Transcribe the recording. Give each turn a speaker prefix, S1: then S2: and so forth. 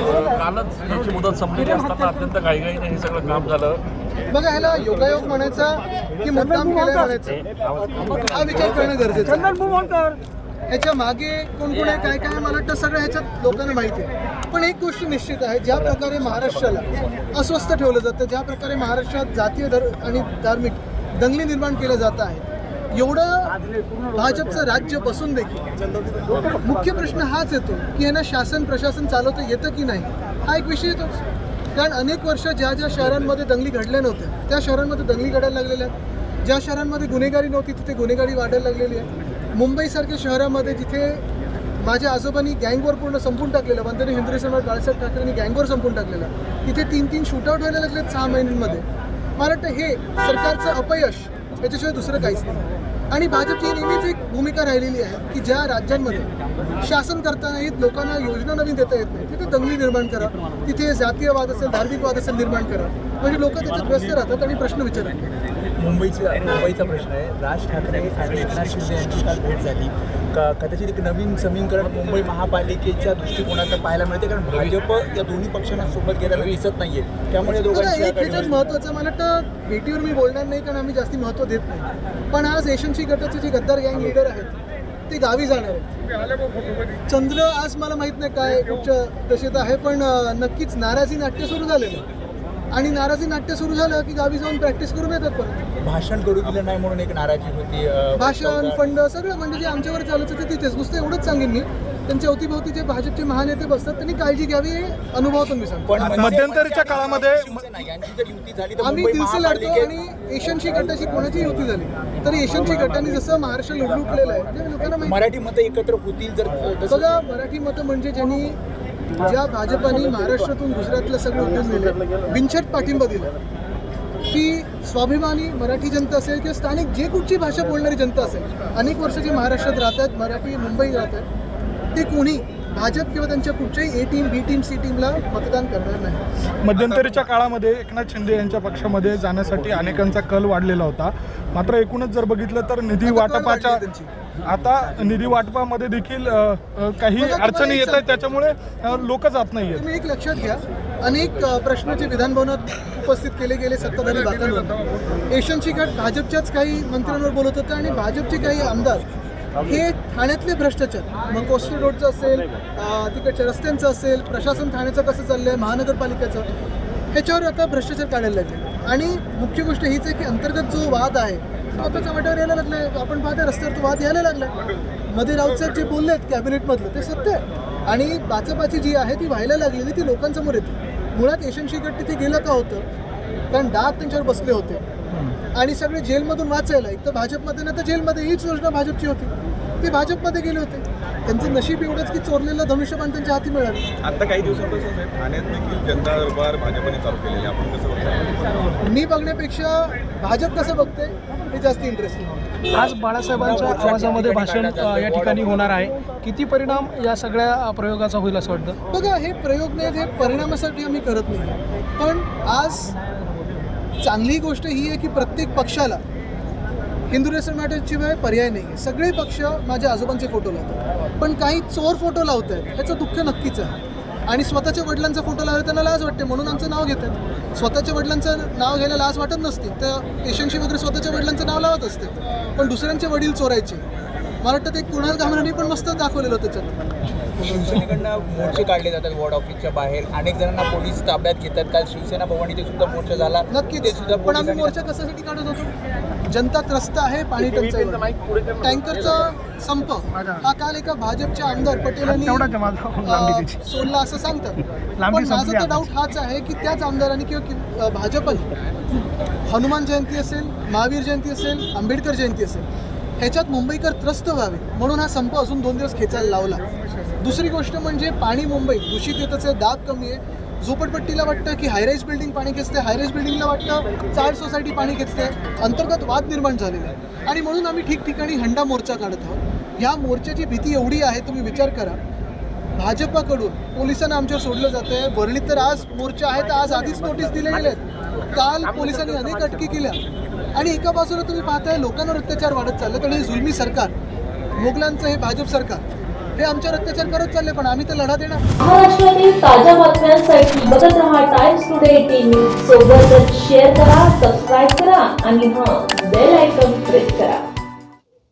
S1: कालच याची मुदत संपलेली असताना अत्यंत घाईघाईने हे सगळं काम झालं.
S2: बघा ह्याला योगायोग म्हणायचा की मुद्दाम केलंय म्हणायचं. हा विचार करणं गरजेचं आहे. ह्याच्या मागे कोण कोण आहे काय काय आहे, मला वाटतं सगळं ह्याच्यात लोकांना माहिती आहे. पण एक गोष्ट निश्चित आहे ज्या प्रकारे महाराष्ट्राला अस्वस्थ ठेवलं जातं ज्या प्रकारे महाराष्ट्रात जातीय धर आणि धार्मिक दंगली निर्माण केलं जात आहे एवढं भाजपचं राज्य बसून देखील मुख्य प्रश्न हाच येतो की यांना शासन प्रशासन चालवता येतं की नाही? हा एक विषय येतोच. कारण अनेक वर्ष ज्या ज्या शहरांमध्ये दंगली घडल्या नव्हत्या त्या शहरांमध्ये दंगली घडायला लागलेल्या आहेत. ज्या शहरांमध्ये गुन्हेगारी नव्हती तिथे गुन्हेगारी वाढायला लागलेली आहे. मुंबईसारख्या शहरामध्ये जिथे माझ्या आजोबांनी गँगवर पूर्ण संपून टाकलेलं वंदनी हिंदू समाज बाळासाहेब ठाकरेंनी गँगवर संपून टाकलेलं तिथे तीन तीन शूटआउट व्हायला लागलेत सहा महिन्यांमध्ये. मला वाटतं हे सरकारचं अपयश याच्याशिवाय दुसरं काहीच नाही. आणि भाजपची नेहमीच एक भूमिका राहिलेली आहे की ज्या राज्यांमध्ये शासन करतानाहीत लोकांना योजना नवीन देता येत नाही तिथे दंगली निर्माण करा तिथे जातीयवाद असेल धार्मिकवाद असेल निर्माण करा. म्हणजे लोक त्याच्यात व्यस्त राहतात आणि प्रश्न विचारत
S3: मुंबईचा मुंबईचा प्रश्न आहे. राज ठाकरे आणि एकनाथ शिंदे यांची काल भेट झाली. का कदाचित एक नवीन समीकरण मुंबई महापालिकेच्या दृष्टिकोनातून पाहायला मिळते कारण भाजप या दोन्ही पक्षांना सोबत गेल्याला दिसत नाहीये. त्यामुळे या
S2: बघा,
S3: दोघांची
S2: एक ह्याच्यात
S3: आघाडी-
S2: महत्वाचं मला वाटतं भेटीवर मी बोलणार नाही कारण आम्ही जास्ती महत्त्व देत नाही. पण आज एशनची गटाचे जे गद्दार गँग लीडर आहेत ते गावी जाणार आहेत. चंद्र आज मला माहीत नाही काय कुठच्या दशेत आहे पण नक्कीच नाराजी नाट्य सुरू झालेलं आहे. आणि नाराजी नाट्य सुरू झालं की गावी जाऊन प्रॅक्टिस करून येतात परत.
S3: भाषण करू दिलं नाही म्हणून एक नाराजी होती अं,
S2: भाषण फंड सगळं म्हणजे जे आमच्यावर चालत होते तिथेच. नुसतं एवढंच सांगेन मी. त्यांच्या अवतीभोवती जे भाजपचे महानेते बसतात त्यांनी काळजी घ्यावी हे अनुभवातून मी सांगतो.
S3: पण मनसे-
S4: मध्यंतरीच्या काळामध्ये
S3: शिवसेना यांची जर युती झाली तर
S2: आम्ही
S3: मुंबई
S2: लढतो
S3: महापालिकेत
S2: आणि एशियनची गटाची कोणाची युती झाली. तरी एशियनची गटाने जसं महाराष्ट्र लुडलुटलेलं आहे ते लोकांना माहिती
S3: मराठी मतं एकत्र होतील जर तसं
S2: बघा मराठी मतं म्हणजे ज्यांनी ज्या भाजपाने महाराष्ट्रातून गुजरातला सगळे उद्योग दिले बिनछट पाठिंबा दिला. की स्वाभिमानी मराठी जनता असेल किंवा स्थानिक जे कुठची भाषा बोलणारी जनता असेल अनेक वर्ष जे महाराष्ट्रात राहतात मराठी मुंबईत राहतात ते कोणी भाजप किंवा त्यांच्या कुठच्याही A team B team C टीमला मतदान करणार नाही.
S4: मध्यंतरीच्या काळामध्ये एकनाथ शिंदे यांच्या पक्षामध्ये जाण्यासाठी अनेकांचा कल वाढलेला होता. मात्र एकूणच जर बघितलं तर निधी वाटपाच्या. आता निधी वाटपामध्ये देखील काही अडचणी येत आहेत. त्याच्यामुळे लोक जात नाही आहेत
S2: तुम्ही एक लक्षात घ्या. अनेक प्रश्न जे विधानभवनात उपस्थित केले गेले सत्ताधारी बाकांवर. एशियनची गट भाजपच्याच काही मंत्र्यांवर बोलत होते आणि भाजपचे काही आमदार हे ठाण्यातले भ्रष्टाचार मग कोस्टल रोडचं असेल तिकडच्या रस्त्यांचं असेल प्रशासन ठाण्याचं कसं चाललंय महानगरपालिकेचं ह्याच्यावर आता भ्रष्टाचार काढायला लागले. आणि मुख्य गोष्ट हीच आहे की अंतर्गत जो वाद आहे आता चव्हाट्यावर यायला लागलाय. आपण पाहतोय रस्त्यावर तो वाद यायला लागलाय. मध्ये राऊत साहेब जे बोललेत कॅबिनेटमधलं ते सत्य आहे. आणि बाचाबाची जी आहे ती व्हायला लागलेली ती लोकांसमोर येते. मुळात यशवंशी गट तिथे गेलं का होतं? कारण डाग त्यांच्यावर बसले होते. आणि सगळे जेलमधून वाचायला एक तर भाजपमध्ये ना तर जेलमध्ये हीच योजना भाजपची होती. ते भाजपमध्ये गेले होते. त्यांचं नशीब एवढंच की चोरलेलं धनुष्यबाण त्यांच्या हाती मिळालं.
S5: आता काही दिवसांपासून साहेब ठाण्यात देखील जनता दरबार भाजपने चालू केलेले. आपण कसं बघता?
S2: मी बघण्यापेक्षा भाजप कसं बघते हे जास्त इंटरेस्टिंग
S6: आज बाळासाहेबांच्या आवाजामध्ये भाषण या ठिकाणी होणार आहे. किती परिणाम या सगळ्या प्रयोगाचा होईल असं वाटतं?
S2: बघा हे प्रयोग नाहीत हे परिणामासाठी आम्ही करत नाही. पण आज चांगली गोष्ट ही आहे की प्रत्येक पक्षाला हिंदू शिवाय पर्याय नाही आहे सगळे पक्ष माझ्या आजोबांचे फोटो लावतात. पण काही चोर फोटो लावत आहेत ह्याचं दुःख नक्कीच आहे. आणि स्वतःच्या वडिलांचा फोटो लावला त्यांना लाज वाटते म्हणून आमचं नाव घेतात. स्वतःच्या वडिलांचं नाव घ्यायला लाज वाटत नसते. तर पेशंटशी वगैरे स्वतःच्या वडिलांचं नाव लावत असते. पण दुसऱ्यांचे वडील चोरायचे. मला वाटतं ते कुणाल गामरांनी पण मस्त दाखवलेलं त्याच्यात.
S3: शिवसेनेकडनं मोर्चे काढले जातात वॉर्ड ऑफिसच्या बाहेर. अनेक जणांना पोलीस ताब्यात घेतात. काल शिवसेना भवानी सुद्धा मोर्चा झाला. ते
S2: नक्कीच
S3: सुद्धा
S2: पण आम्ही मोर्चा कशासाठी काढत होतो? जनता त्रस्त आहे पाणी टंचाई टँकरचा संप. हा काल एका भाजपच्या आमदार पटेल यांनी. सोडला असं सांगतात.
S4: लांबी
S2: पण माझा
S4: संपली
S2: तर. डाऊट हाच आहे की त्याच आमदारांनी किंवा भाजपने हनुमान जयंती असेल महावीर जयंती असेल आंबेडकर जयंती असेल ह्याच्यात मुंबईकर त्रस्त व्हावे. म्हणून हा संप अजून दोन दिवस खेचायला लावला. दुसरी गोष्ट म्हणजे पाणी मुंबईत दूषित येतच आहे दाब कमी आहे. झोपडपट्टीला वाटतं की हायराईज बिल्डिंग पाणी खेचते हायराईज बिल्डिंगला वाटतं चार सोसायटी पाणी खेचते अंतर्गत वाद निर्माण झालेला आहे आणि म्हणून आम्ही ठिकठिकाणी हंडा मोर्चा काढत आहोत. ह्या मोर्चाची भीती एवढी आहे तुम्ही विचार करा. भाजपाकडून पोलिसांना आमच्यावर सोडलं जातं आहे वरळीत तर आज मोर्चा आहे तर आज आधीच नोटीस दिले गेले आहेत. काल पोलिसांनी अनेक अटकी केल्या. आणि एका बाजूला तुम्ही पाहताय लोकांवर अत्याचार वाढत चालले आणि हे जुलमी सरकार मुघलांचं हे भाजप सरकार हे आमच्यावर अत्याचार करत चालले पण आम्ही तर लढा देणार.
S7: महाराष्ट्रातील ताज्या बातम्यांसाठी बघत रहा टाइम्स टुडे टीव्ही सोबतच शेअर करा सबस्क्राईब करा आणि हा बेल आयकॉन प्रेस करा.